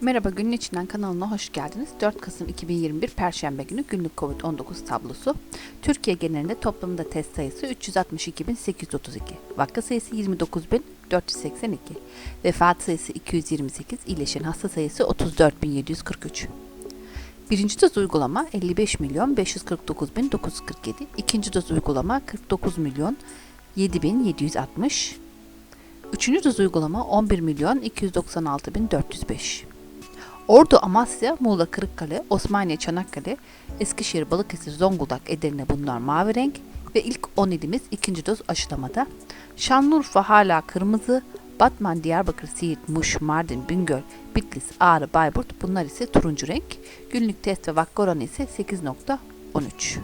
Merhaba günün içinden kanalına hoş geldiniz. 4 Kasım 2021 Perşembe günü günlük Covid-19 tablosu. Türkiye genelinde toplamda test sayısı 362.832. Vaka sayısı 29.482. Vefat sayısı 228. iyileşen hasta sayısı 34.743. Birinci doz uygulama 55 milyon 549 bin 947. İkinci doz uygulama 49 milyon 7 bin 760. Üçüncü doz uygulama 11 milyon 296 bin 405. Ordu, Amasya, Muğla, Kırıkkale, Osmaniye, Çanakkale, Eskişehir, Balıkesir, Zonguldak, Edirne bunlar mavi renk ve ilk 10 ilimiz ikinci doz aşılamada. Şanlıurfa hala kırmızı, Batman, Diyarbakır, Siirt, Muş, Mardin, Bingöl, Bitlis, Ağrı, Bayburt bunlar ise turuncu renk. Günlük test ve vaka oranı ise 8.13.